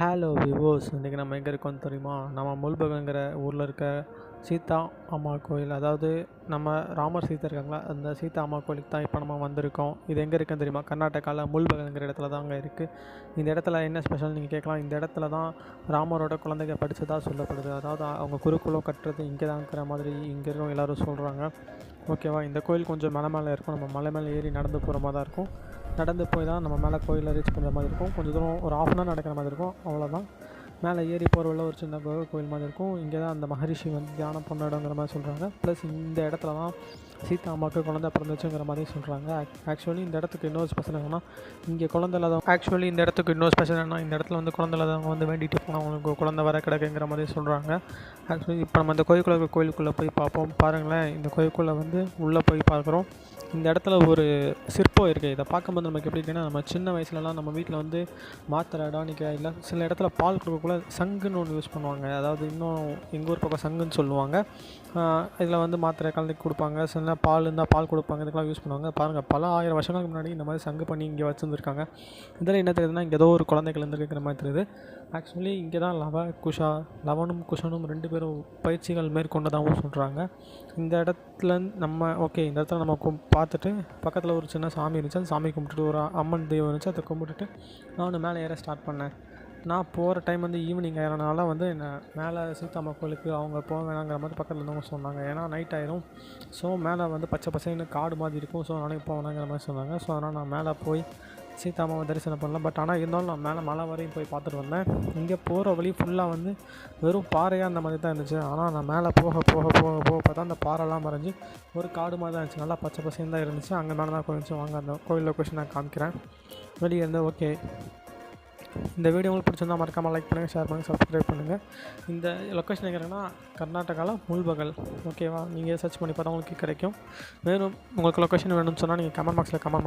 Hello விவோஸ் இன்றைக்கி நம்ம எங்கே இருக்கோம்னு தெரியுமா? நம்ம முல்பகங்கிற ஊரில் இருக்க சீதா அம்மா கோயில் அதாவது நம்ம ராமர் சீதா இருக்காங்களா அந்த சீதா அம்மா கோயிலுக்கு தான் இப்போ நம்ம வந்திருக்கோம். இது எங்கே இருக்குன்னு தெரியுமா? கர்நாடகாவில் முல்பகங்கிற இடத்துல தான் அங்கே இருக்குது இந்த இடத்துல என்ன ஸ்பெஷல் நீங்கள் கேட்கலாம்? இந்த இடத்துல தான் ராமரோட குழந்தைங்க படித்ததாக சொல்லப்படுது. அதாவது அவங்க குருகுலம் கட்டுறது இங்கே தான்ங்கிற மாதிரி இங்கே இருக்கும் எல்லோரும் சொல்கிறாங்க ஓகேவா இந்த கோயில் கொஞ்சம் மலை மேலே இருக்கும். நம்ம மலை மேலே ஏறி நடந்து போகிற மாதிரி தான் இருக்கும். நடந்து போய் தான் நம்ம மேலே கோயிலில் ரீச் பண்ணுற மாதிரி இருக்கும். கொஞ்சம் தூரம் ஒரு ஆஃப் அன் ஹவர் நடக்கிற மாதிரி இருக்கும். அவ்வளோதான் மேலே ஏறி போகிற உள்ள ஒரு சின்ன கோவில் கோயில் மாதிரி இருக்கும். இங்கே தான் அந்த மகரிஷி வந்து தியானம் பண்ண இடங்கிற மாதிரி சொல்கிறாங்க ப்ளஸ் இந்த இடத்துல தான் சீதா அம்மாவுக்கு குழந்தை பிறந்துச்சுங்கிற மாதிரி சொல்கிறாங்க ஆக்சுவலி இந்த இடத்துக்கு இன்னொரு ஸ்பெஷல் என்னன்னா இங்கே குழந்தை இல்லாதவங்க ஆக்சுவலி இந்த இடத்துக்கு இன்னொரு ஸ்பெஷல் என்னன்னா இந்த இடத்துல வந்து குழந்தை இல்லாதவங்க வந்து வேண்டிட்டு போனால் அவங்களுக்கு குழந்தை வர கிடக்குங்கிற மாதிரி சொல்கிறாங்க ஆக்சுவலி இப்போ நம்ம இந்த கோயிலுக்குள்ள கோயிலுக்குள்ளே போய் பார்ப்போம். பாருங்களேன் இந்த கோயிலுக்குள்ளே வந்து உள்ளே போய் பார்க்குறோம். இந்த இடத்துல ஒரு சிற்பம் இருக்குது இதை பார்க்கும்போது நமக்கு எப்படி இருக்குன்னா நம்ம சின்ன வயசுலலாம் நம்ம வீட்டில் வந்து மாத்திரை டானிக்கா இல்லை சில இடத்துல பால் கொடுக்கக்குள்ள சங்குன்னு ஒன்று யூஸ் பண்ணுவாங்க. அதாவது இன்னும் எங்கள் ஊர் பக்கம் சங்குன்னு சொல்லுவாங்க. இதில் வந்து மாத்திரை கலந்து கொடுப்பாங்க. சில பால் இருந்தால் பால் கொடுப்பாங்க இதுக்கெல்லாம் யூஸ் பண்ணுவாங்க. பாருங்கள் பல ஆயிரம் வருஷங்களுக்கு முன்னாடி இந்த மாதிரி சங்கு பண்ணி இங்கே வச்சுருந்துருக்காங்க இதில் என்ன தெரியுதுன்னா இங்கே ஏதோ ஒரு குழந்தைகள் இருந்துருக்கிற மாதிரி தெரியுது. ஆக்சுவலி இங்கே தான் லவ குஷா லவனும் குஷனும் ரெண்டு பேரும் பயிற்சிகள் மேற்கொண்டதாகவும் சொல்கிறாங்க இந்த இடத்துல நம்ம ஓகே இந்த இடத்துல நம்ம கும் பார்த்துட்டு பக்கத்தில் ஒரு சின்ன சாமி இருந்துச்சு. அந்த சாமி கும்பிட்டுட்டு ஒரு அம்மன் தெய்வம் இருந்துச்சு. அதை கும்பிட்டுட்டு நானும் மேலே ஏற ஸ்டார்ட் பண்ணேன். நான் போகிற டைம் வந்து ஈவினிங் ஆகிறனால வந்து என்னை மேலே சீதாம்மா கோயிலுக்கு அவங்க போக வேணாங்கிற மாதிரி பக்கத்தில் இருந்தவங்க சொன்னாங்க. ஏன்னா நைட் ஆயிரும். ஸோ மேலே வந்து பச்சை பசைன்னு காடு மாதிரி இருக்கும். ஸோ நானே போக வேணாங்கிற மாதிரி சொன்னாங்க. ஸோ அதனால் நான் மேலே போய் சீதாமாவை தரிசனம் பண்ணலாம். பட் ஆனால் இருந்தாலும் நான் மேலே மலை வரையும் போய் பார்த்துட்டு வந்தேன். இங்கே போகிற வழி ஃபுல்லாக வந்து வெறும் பாறையாக அந்த மாதிரி தான் இருந்துச்சு. ஆனால் நான் மேலே போக போக போக போக பார்த்தா அந்த பாறைலாம் மறைஞ்சு ஒரு காடு மாதிரி தான் இருந்துச்சு. நல்லா பச்சை பசைன்னு தான் இருந்துச்சு. அங்கே மேலே தான் கொஞ்சம் வாங்க அந்த கோயில் லொக்கேஷன் நான் காமிக்கிறேன். வெளியே இருந்தால் ஓகே இந்த வீடியோ உங்களுக்கு பிடிச்சிருந்தா மறக்காமல் லைக் பண்ணுங்கள் ஷேர் பண்ணுங்கள் சப்ஸ்கிரைப் பண்ணுங்கள் இந்த லொக்கேஷன் எங்கன்னா கர்நாடகாவில் முல்பகல் ஓகேவா நீங்கள் சர்ச் பண்ணி பார்த்தா உங்களுக்கு கிடைக்கும். மேலும் உங்களுக்கு லொக்கேஷன் வேணும்னு சொன்னால் நீங்கள் கமெண்ட் பாக்ஸில் கமெண்ட்